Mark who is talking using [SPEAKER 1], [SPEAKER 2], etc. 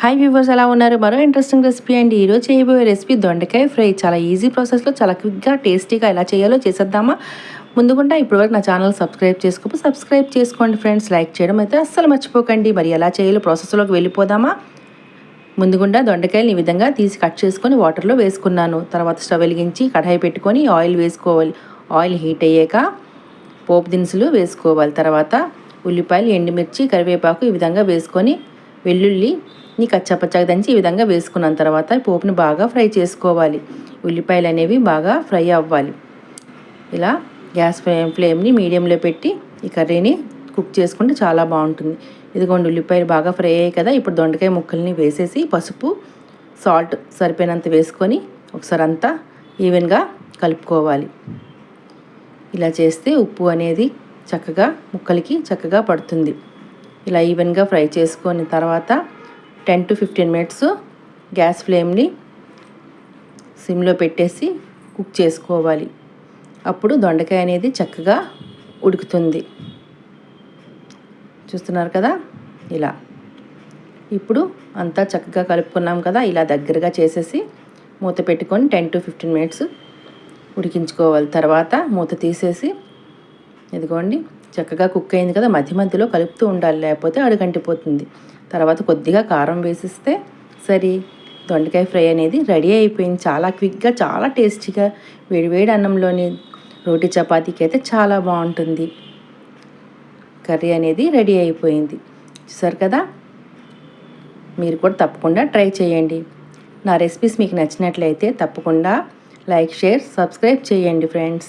[SPEAKER 1] Hi viewers ఎలా ఉన్నారు? మరో ఇంట్రెస్టింగ్ రెసిపీ అండి. ఈరోజు చేయబోయే రెసిపీ దొండకాయ ఫ్రై. చాలా ఈజీ ప్రాసెస్లో చాలా క్విక్గా టేస్టీగా ఎలా చేయాలో చేసేద్దామా? ముందుకుండా ఇప్పటివరకు నా ఛానల్ సబ్స్క్రైబ్ చేసుకోకపోతే సబ్స్క్రైబ్ చేసుకోండి ఫ్రెండ్స్ లైక్ చేయడం అయితే అస్సలు మర్చిపోకండి. మరి ఎలా చేయాలో ప్రాసెస్లోకి వెళ్ళిపోదామా? ముందుగుండా దొండకాయలు ఈ విధంగా తీసి కట్ చేసుకొని వాటర్లో వేసుకున్నాను. తర్వాత స్టవ్ వెలిగించి కడాయి పెట్టుకొని ఆయిల్ వేసుకోవాలి. ఆయిల్ హీట్ అయ్యాక పోపు దినుసులు వేసుకోవాలి. తర్వాత ఉల్లిపాయలు ఎండుమిర్చి కరివేపాకు ఈ విధంగా వేసుకొని వెల్లుల్లి ని దంచి ఈ విధంగా వేసుకున్న తర్వాత పోపుని బాగా ఫ్రై చేసుకోవాలి. ఉల్లిపాయలు అనేవి బాగా ఫ్రై అవ్వాలి. ఇలా గ్యాస్ ఫ్లేమ్ ఫ్లేమ్ని మీడియంలో పెట్టి ఈ కర్రీని కుక్ చేసుకుంటే చాలా బాగుంటుంది. ఇదిగోండి ఉల్లిపాయలు బాగా ఫ్రై అయ్యాయి కదా ఇప్పుడు దొండకాయ ముక్కల్ని వేసేసి పసుపు సాల్ట్ సరిపోయినంత వేసుకొని ఒకసారి అంతా ఈవెన్గా కలుపుకోవాలి. ఇలా చేస్తే ఉప్పు అనేది చక్కగా ముక్కలకి చక్కగా పడుతుంది. ఇలా ఈవెన్గా ఫ్రై చేసుకొని తర్వాత ten to fifteen minutes gas ఫ్లేమ్ని సిమ్లో పెట్టేసి కుక్ చేసుకోవాలి. అప్పుడు దొండకాయ అనేది చక్కగా ఉడుకుతుంది. చూస్తున్నారు కదా? ఇలా. ఇప్పుడు అంతా చక్కగా కలుపుకున్నాం కదా? ఇలా దగ్గరగా చేసేసి మూత పెట్టుకొని టెన్ టు ఫిఫ్టీన్ మినిట్స్ ఉడికించుకోవాలి. తర్వాత మూత తీసేసి ఇదిగోండి చక్కగా కుక్ అయింది కదా మధ్య మధ్యలో కలుపుతూ ఉండాలి లేకపోతే అడుగంటిపోతుంది. తర్వాత కొద్దిగా కారం వేసిస్తే సరే. దొండకాయ ఫ్రై అనేది రెడీ అయిపోయింది. చాలా క్విక్గా చాలా టేస్టీగా వేడివేడి అన్నంలోని రోటి చపాతీకి అయితే చాలా బాగుంటుంది. కర్రీ అనేది రెడీ అయిపోయింది. చూసారు కదా? మీరు కూడా తప్పకుండా ట్రై చేయండి. నా రెసిపీస్ మీకు నచ్చినట్లయితే తప్పకుండా లైక్ షేర్ సబ్స్క్రైబ్ చేయండి friends.